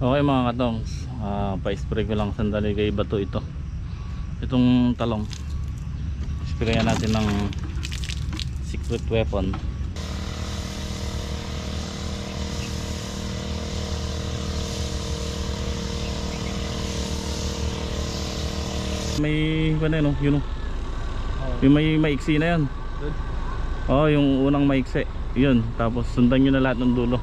Okay mga katongs, ah, pa-spray ko lang sandali kay bato ito. Itong talong. Sprayan natin ng secret weapon. May ano yun, oh, yun oh. Yung may maiksi na yan. Oh, yung unang maiksi. Yun, tapos sundan nyo na lahat ng dulo.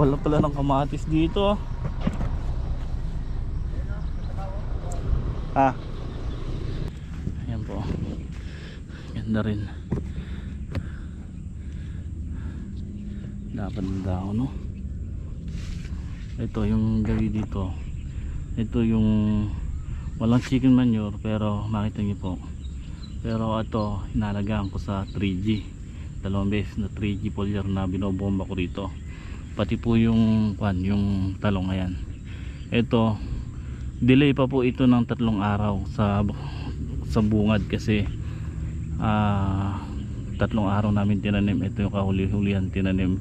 Wala pala ng kamatis dito. Ah. Ayan po. Ganda rin. Dapat ng daon, no? Ito yung gawi dito. Ito yung walang chicken manure pero makita niyo po. Pero ito inalagaan ko sa 3G. Dalawang beses na 3G foliar na binobomba ko rito pati po yung kwan, yung talong ayan. Ito delay pa po ito ng tatlong araw sa sa bungad kasi ah tatlong araw namin tinanim. Ito yung kahuli-hulihan tinanim.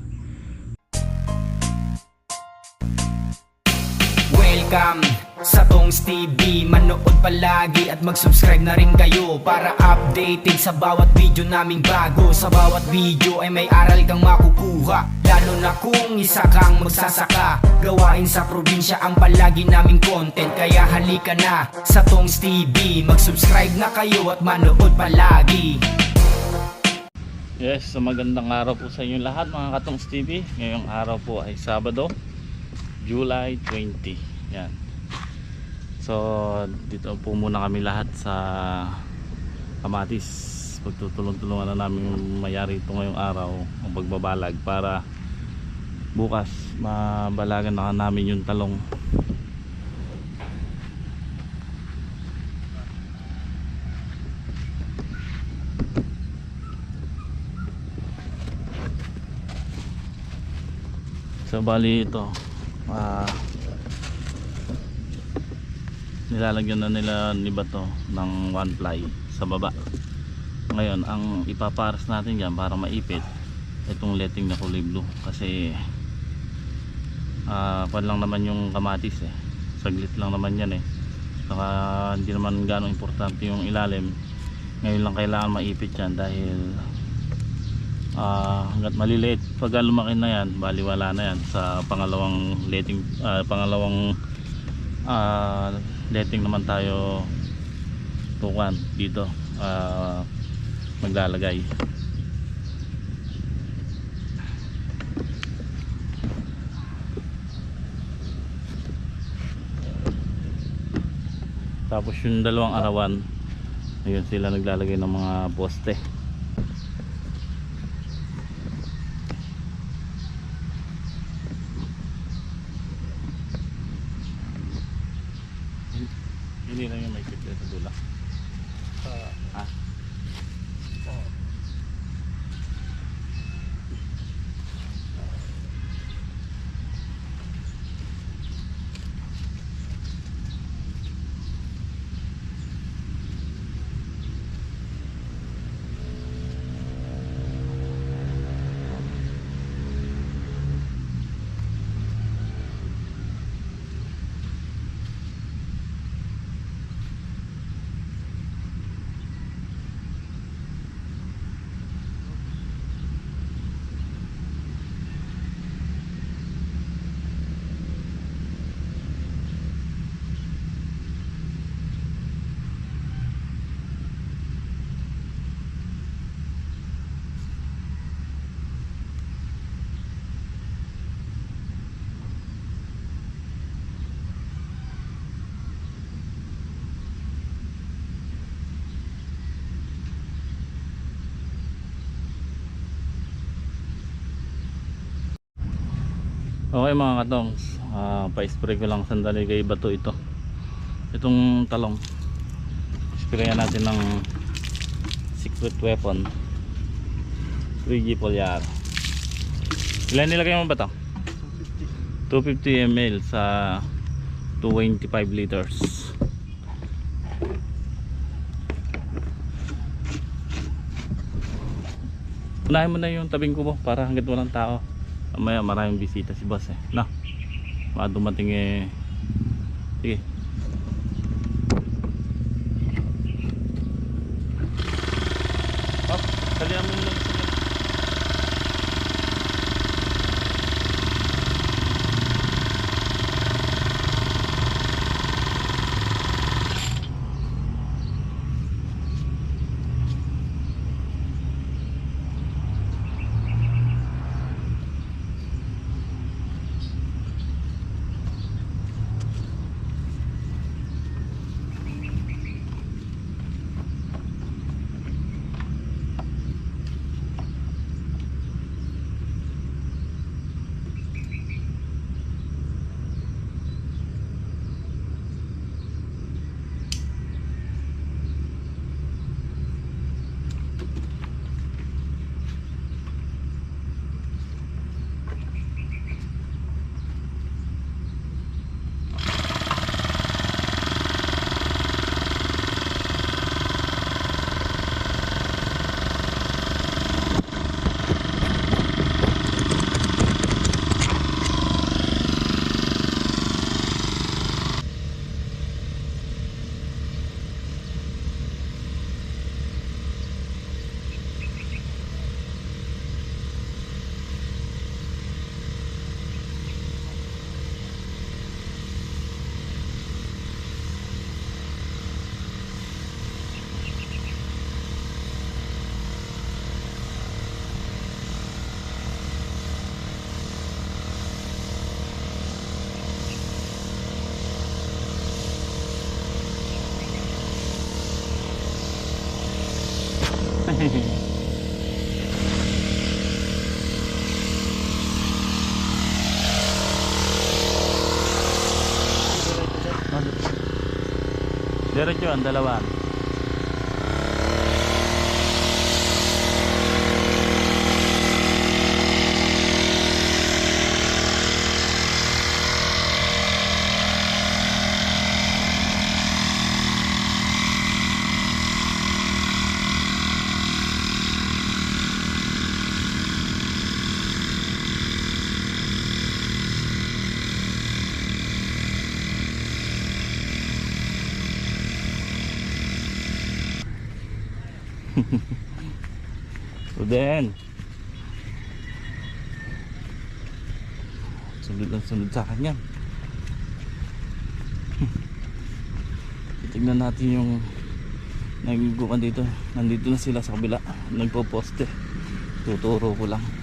Welcome sa Tongs TV Manood palagi at mag-subscribe na rin kayo Para updated sa bawat video naming bago Sa bawat video ay may aral kang makukuha Lalo na kung isa kang magsasaka Gawain sa probinsya ang palagi naming content Kaya halika na sa Tongs TV Mag-subscribe na kayo at manood palagi Yes, so magandang araw po sa inyo lahat mga Katongs TV. Ngayong araw po ay Sabado, July 20. Yan. So, dito po muna kami lahat sa Kamatis. Pagtutulong-tulungan na namin mayari ito ngayong araw ang pagbabalag para bukas mabalagan na namin yung talong. So bali ito ah, nilalagyan na nila ni Bato ng one ply sa baba. Ngayon ang ipaparas natin yan para maipit itong letting na kulay blue kasi ah pan lang naman yung kamatis eh. Saglit lang naman yan eh. Saka hindi naman gano'ng importante yung ilalim. Ngayon lang kailangan maipit yan dahil ah hanggat maliliit pag lumaki na yan baliwala na yan sa pangalawang letting ah, pangalawang ah, letting naman tayo tukan dito. Ah, maglalagay. Tapos yung dalawang arawan ayun sila naglalagay ng mga poste Hindi lang yung may kitla sa dula. Ah. Okay mga katongs, ah, pa-spray ko lang sandali kay bato ito. Itong talong. Sprayan natin ng secret weapon. 3G Polyar. Ilan nilagay mo ba ito? 250 ml sa 225 liters. Unahin mo na yung tabing ko mo para hanggat walang tao. Mamaya maraming bisita si boss eh. Na. Baka dumating eh. Sige. Diretso ang dalawa. Then Sunod ang sunod sa akin yan Titignan natin yung Nagigukan dito. Nandito na sila sa kabila. Nagpo-poste. Tuturo ko lang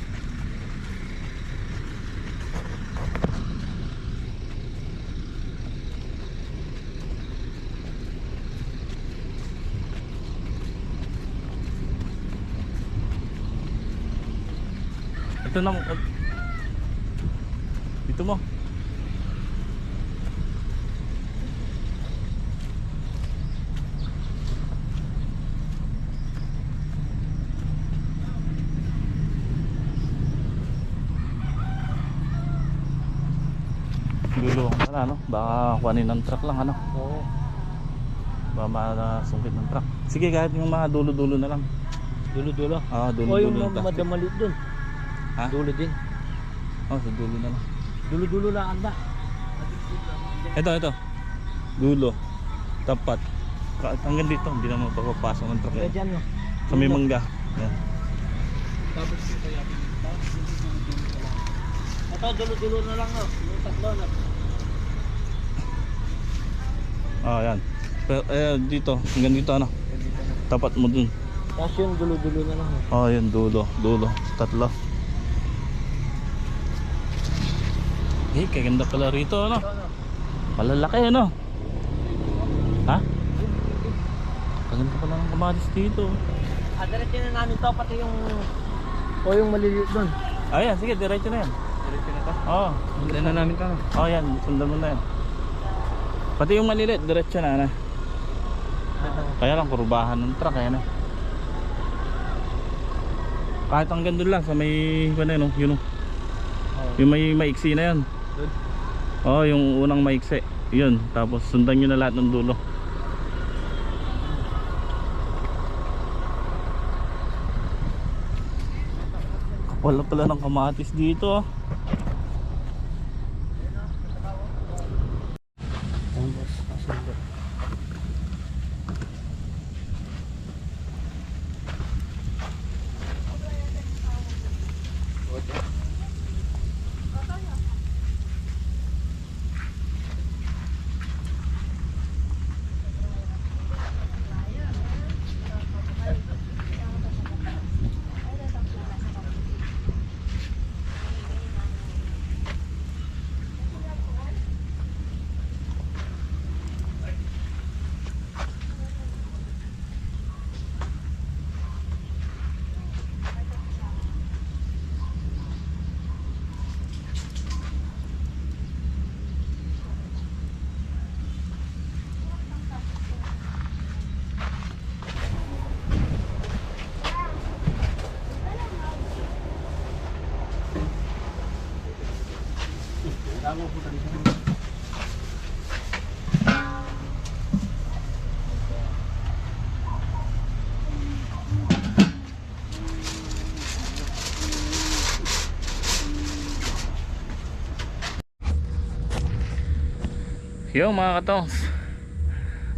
Ito na uh, Dito mo Dulo ka pala no Baka kuhanin ng truck lang ano Oo. Baka masungkit ng truck Sige kahit yung mga dulo-dulo na lang Dulo-dulo. Ah, O dulo-dulo yung ng plastic. madamalit dun. Ha? Dulo din. Oh, sa dulo na lang Dulo-dulo lang anda. Ito, ito. Dulo. Tapat. Ka- Hanggang dito, hindi naman papapasok ng truck. Kaya dyan no. Sa may mangga. Yan. Tapos yung kaya Ito dulo-dulo na lang no. Yung tatlo na. Ah, yan. Pero, eh, dito, hanggang dito ano. Tapat mo dun. Tapos yung dulo-dulo na lang. no. Oh, yan, dulo. Dulo. Tatlo. Eh, kaganda pala rito, ano. Malalaki, ano. Ha? Kaganda pala ng kamatis dito. Ah, diretso na namin to pati yung o yung maliliit dun. Ayan, sige, diretso na yan. Diretso na to. Oo. Sundan na namin to no. Oh, yan, sundan mo na yan. Pati yung malilit, diretso na, ano. Kaya lang, kurubahan ng truck, ayan, eh. Kahit hanggang doon lang, sa may, ano yun, oh, yun, oh. yung may maiksi na yan. Doon? Oo, oh, yung unang maiksi. Yun, tapos sundan nyo na lahat ng dulo. Wala pala ng kamatis dito ah. Yung mga katongs.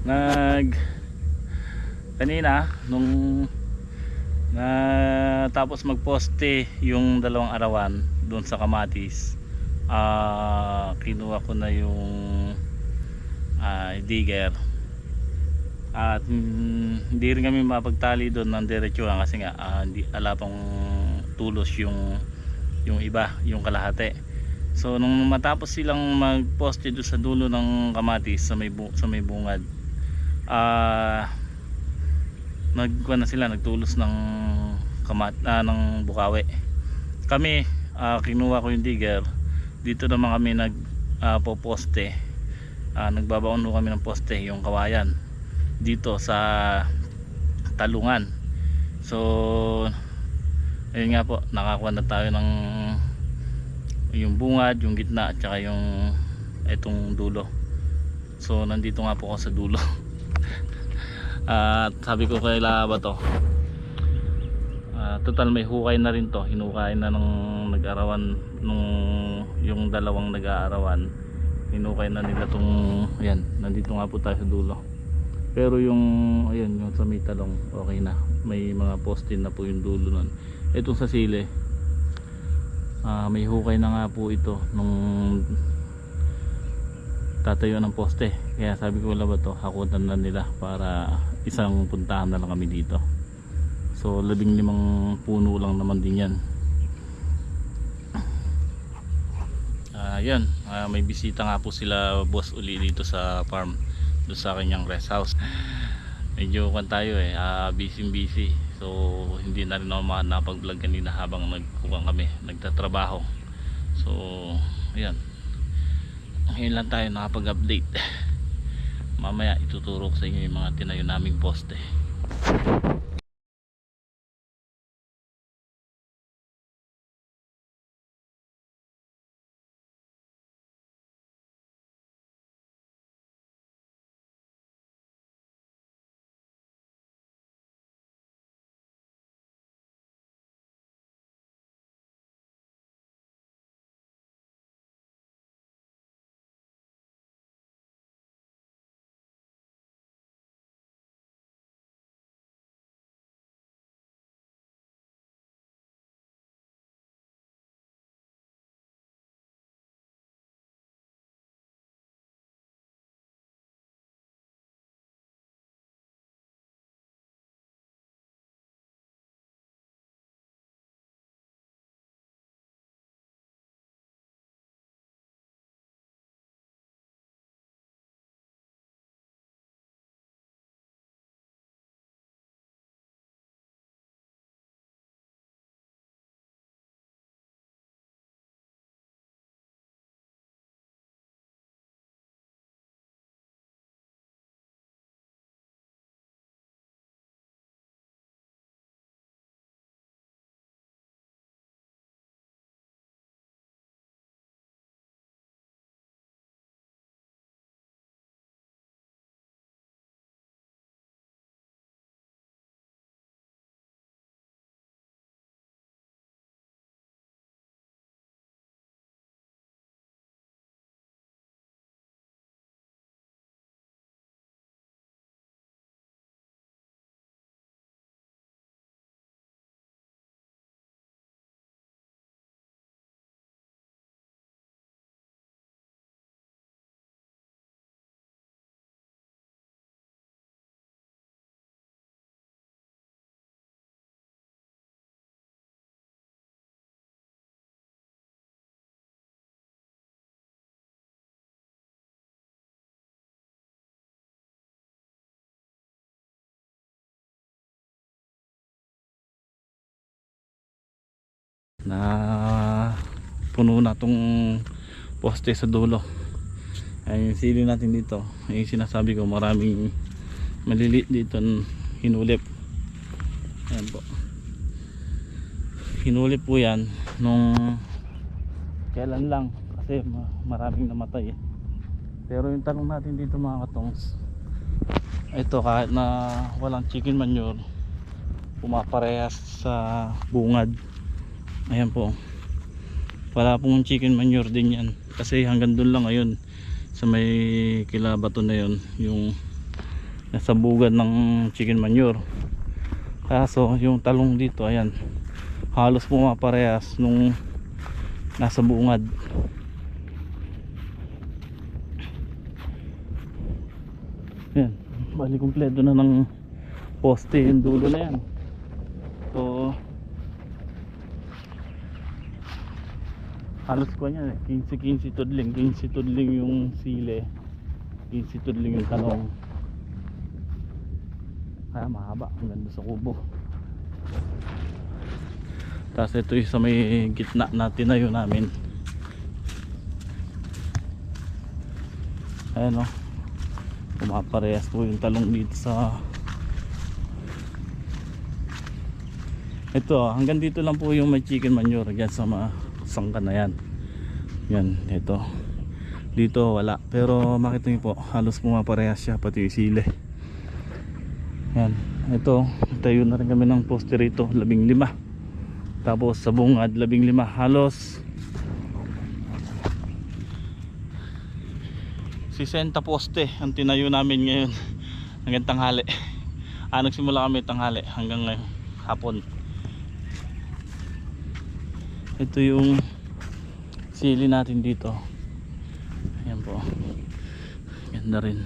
Nag Kanina Nung na tapos magposte yung dalawang arawan doon sa Kamatis ah kinuha ko na yung ah, digger. At mm, hindi rin kami mapagtali doon ng diretsuhan kasi nga ah, hindi ala pang tulos yung yung iba yung kalahati so nung matapos silang magposte doon sa dulo ng kamatis sa may, bu- sa may bungad ah nagkuha na sila nagtulos ng kamat ah, ng bukawi. Kami ah, kinuha ko yung digger. Dito naman kami nag ah, poposte. Ah, nagbabaon kami ng poste yung kawayan dito sa talungan. So ayun nga po nakakuha na tayo ng yung bungad yung gitna at saka yung itong dulo. So nandito nga po ako sa dulo. At sabi ko kay Laba to? Ah, total may hukay na rin to. Hinukay na nung nag-arawan nung yung dalawang nag-aarawan hinukay na nila tong ayan nandito nga po tayo sa dulo. Pero yung ayan yung sa may talong okay na. May mga poste na po yung dulo nun. Itong sa sile ah, may hukay na nga po ito nung tatayo ng poste. Kaya sabi ko wala ba to? Hakutan na nila para isang puntahan na lang kami dito. So labing limang puno lang naman din yan. Ah yan ah, may bisita nga po sila boss uli dito sa farm doon sa kanyang rest house. Medyo kan tayo eh. Ah, busy busy so hindi na rin ako nakapag vlog kanina habang nagkukuha kami nagtatrabaho. So ayan. Ngayon lang tayo nakapag update mamaya ituturo ko sa inyo yung mga tinayo naming poste na puno na tong poste sa dulo. Ay sili natin dito. Ay sinasabi ko maraming maliliit dito hinulip. Ayan po. Hinulip po yan nung kailan lang kasi ma- maraming namatay eh. pero yung tanong natin dito mga katongs ito kahit na walang chicken manure pumaparehas sa bungad ayan po. Wala pong chicken manure din yan. Kasi hanggang doon lang ngayon sa may kilabato na yon yung nasa bugad ng chicken manure. Kaso yung talong dito ayan halos pumaparehas nung nasa bungad. Yan bali kumpleto na ng poste yung dulo na yan. So halos ko niya 15-15 tudling 15 tudling yung sile 15 tudling yung talong. Kaya mahaba ang ganda sa kubo. Tapos ito yung sa may gitna na tinayo namin. Ayan o pumaparehas po yung talong dito sa ito hanggang dito lang po yung may chicken manure dyan sa mga sangka na yan. Yan ito. Dito wala. Pero makita nyo po halos pumaparehas siya pati yung sile yan ito. Tayo na rin kami ng poste rito labing lima. Tapos sa bungad labing lima. Halos 60 poste ang tinayo namin ngayon. Hanggang tanghali. Ah nagsimula kami tanghali hanggang ngayon hapon ito yung sili natin dito. Ayan po. Ganda rin.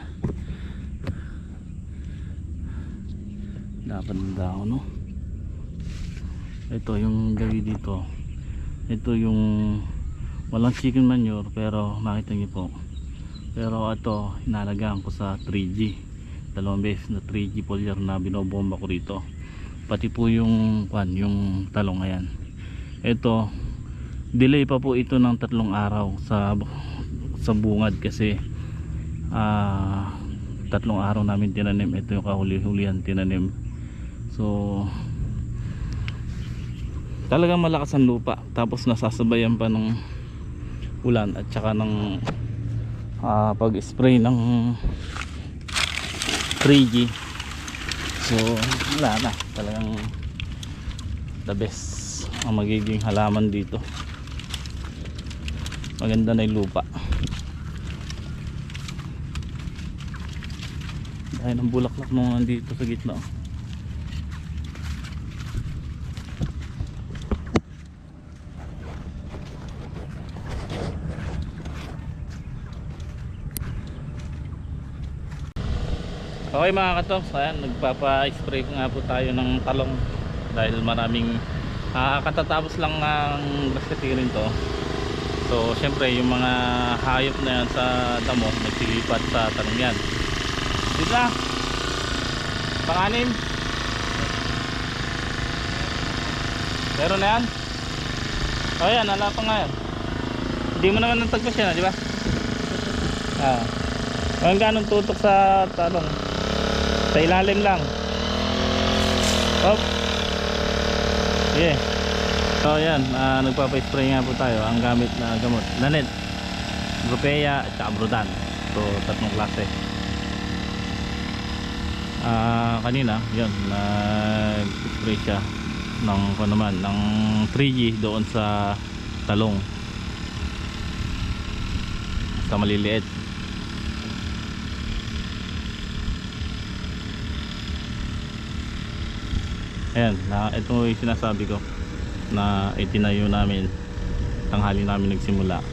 Dapat ng dahon no? Ito yung gawi dito. Ito yung walang chicken manure pero makita niyo po. Pero ito inalagaan ko sa 3G dalawang beses na 3G foliar na binobomba ko rito. Pati po yung kwan yung talong ayan. Ito delay pa po ito ng tatlong araw sa sa bungad kasi ah tatlong araw namin tinanim. Ito yung kahuli-hulihan tinanim. So talagang malakas ang lupa. Tapos nasasabayan pa ng ulan at saka ng ah, pag-spray ng 3G so wala na. Talagang the best ang magiging halaman dito maganda na yung lupa dahil ng bulaklak nung nandito sa gitna oh. Okay mga katoks, ayan, nagpapa-spray nga po tayo ng talong dahil maraming ah, katatapos lang ng basketirin to. So, syempre yung mga hayop na yan sa damo, nagsilipat sa talong yan. Dito na. Panganim. Meron na yan. O yan, ala nga yan. Hindi mo naman natagpas yan, ah, di ba? Ah. Ang ganong tutok sa talong. Sa ilalim lang. Hop. Yeah. So yan, ah, nagpapa-spray nga po tayo. Ang gamit na gamot, Lanet, Grupea at saka Brudan. So tatlong klase. Ah, kanina, yun, nag-spray siya ng kung naman, ng 3G doon sa talong. Sa maliliit. Ayan, na, ito yung sinasabi ko na itinayo namin tanghali namin nagsimula.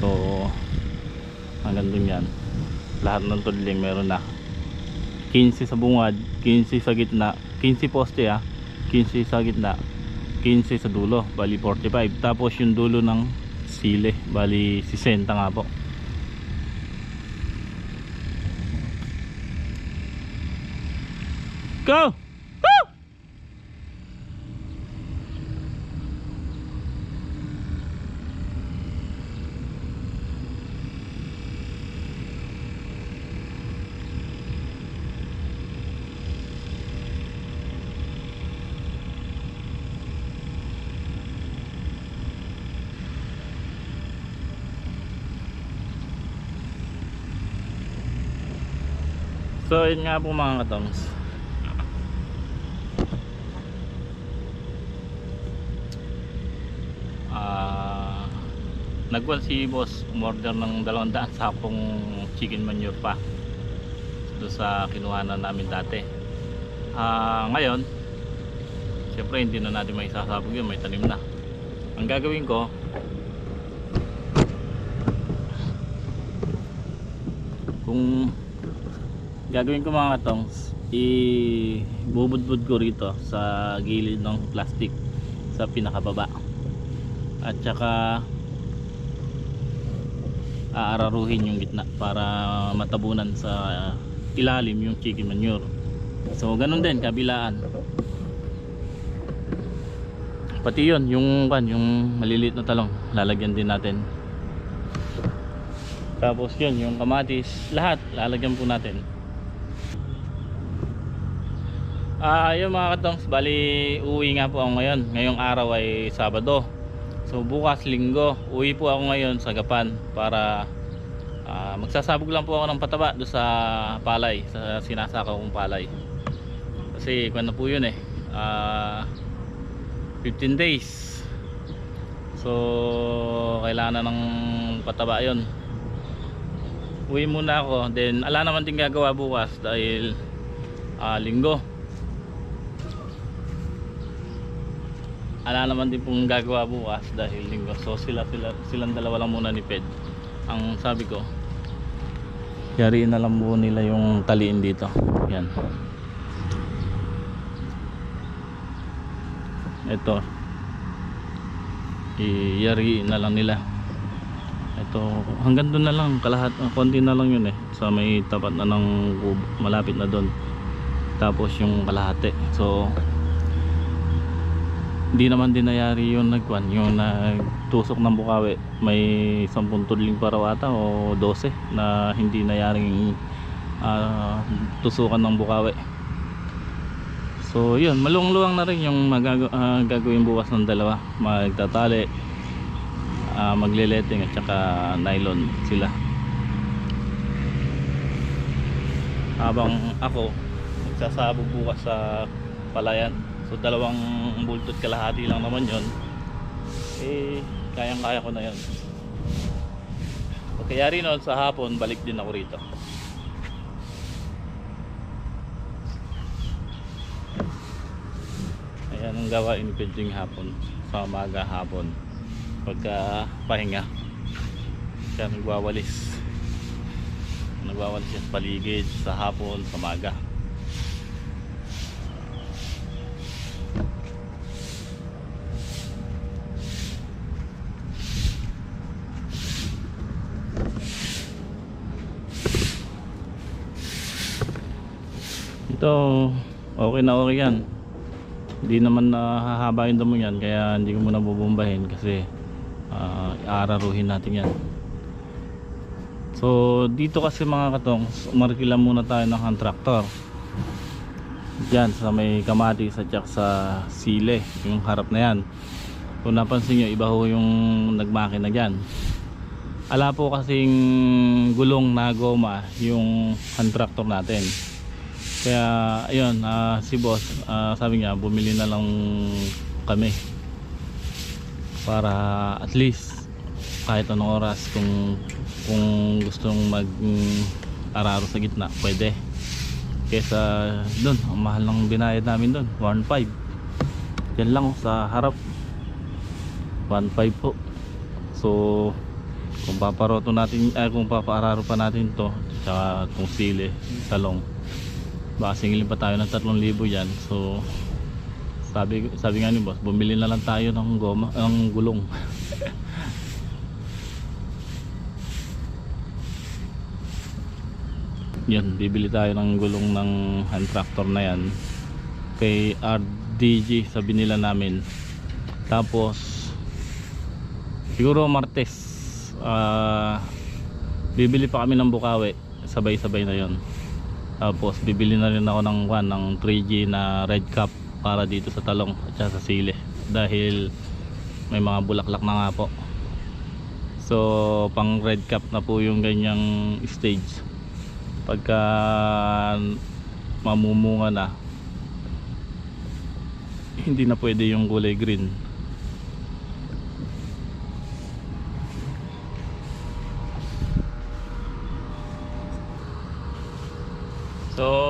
So hanggang dun yan. Lahat ng tudling meron na. 15 sa bungad 15 sa gitna 15 poste ah. 15 sa gitna 15 sa dulo bali 45 tapos yung dulo ng sile bali 60 nga po. Go So yun nga po mga katongs. Ah, nagwan si boss umorder ng 200 sakong chicken manure pa doon sa kinuhanan namin dati. Ah, ngayon, syempre hindi na natin may sasabog yun, may tanim na. Ang gagawin ko, kung gagawin ko mga katongs ibubudbud ko rito sa gilid ng plastic sa pinakababa. At saka aararuhin yung gitna para matabunan sa ilalim yung chicken manure. So ganun din kabilaan. Pati yun yung kan yung maliliit na talong lalagyan din natin. Tapos yun, yung kamatis, lahat lalagyan po natin. Ah, yung mga katongs, bali uwi nga po ako ngayon. Ngayong araw ay Sabado. So bukas linggo, uwi po ako ngayon sa Gapan para ah, magsasabog lang po ako ng pataba do sa palay, sa sinasaka kong palay. Kasi kung po yun eh. Ah, 15 days. So kailangan na ng pataba yon uwi muna ako then ala naman din gagawa bukas dahil ah, linggo ala naman din pong gagawa bukas dahil linggo. So sila, sila silang dalawa lang muna ni Ped. Ang sabi ko yariin na lang po nila yung taliin dito. Yan. Ito. Iyariin na lang nila. Ito hanggang doon na lang. Kalahat ah, konti na lang yun eh. Sa may tapat na ng malapit na doon. Tapos yung kalahati. So hindi naman din nayari yung nagwan yung nagtusok ng bukawi. May 10 tudling para ata o 12 na hindi nayaring ah, tusukan ng bukawi. So yun malungluwang na rin yung magago, ah, gagawin bukas ng dalawa. Magtatali ah, magle-letting at saka nylon sila. Habang ako magsasabog bukas sa palayan so dalawang bultot kalahati lang naman yon eh kayang kaya ko na yon pagkayari noon sa hapon balik din ako rito. Ayan ang gawain ni Pedring hapon sa umaga hapon. Pagka pahinga siya nagwawalis. Nagwawalis sa paligid sa hapon, sa maga ito okay na okay yan. Hindi naman nahahaba yung damo yan kaya hindi ko muna bubumbahin kasi uh, aararuhin natin yan. So dito kasi mga katong umarkila muna tayo ng hand tractor. Dyan sa may kamatis at sa sile yung harap na yan. Kung napansin nyo iba ho yung nagmakina dyan. Ala po kasing gulong na goma yung hand tractor natin kaya ayun ah, si boss ah, sabi niya bumili na lang kami. Para at least kahit anong oras kung kung gustong mag mm, araro sa gitna pwede. Kesa doon ang mahal ng binayad namin doon 1.5 yan lang oh, sa harap. 1.5 po. So kung paparoto natin ay kung papaararo pa natin to tsaka itong sili talong baka singilin pa tayo ng 3,000 yan. So sabi sabi nga ni boss bumili na lang tayo ng goma ng gulong. Yan bibili tayo ng gulong ng hand tractor na yan. Kay RDG sabi nila namin. Tapos siguro Martes ah, bibili pa kami ng bukawi. Sabay sabay na yon tapos bibili na rin ako ng one ng 3G na red cap para dito sa talong at sa sili. Dahil may mga bulaklak na nga po. So pang red cap na po yung ganyang stage. Pagka mamumunga na hindi na pwede yung kulay green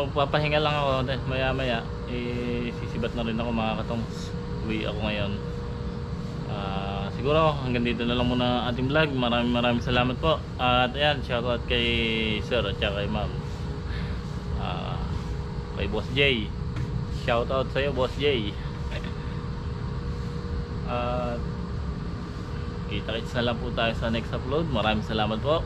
So, papahinga lang ako maya maya. Eh, sisibat na rin ako mga katongs. Uwi ako ngayon. Ah, siguro hanggang dito na lang muna ating vlog. Maraming maraming salamat po. At ayan, shoutout kay Sir at kay Ma'am. Ah, kay Boss J. Shoutout sa iyo, Boss J. At kita-kits na lang po tayo sa next upload. Maraming salamat po.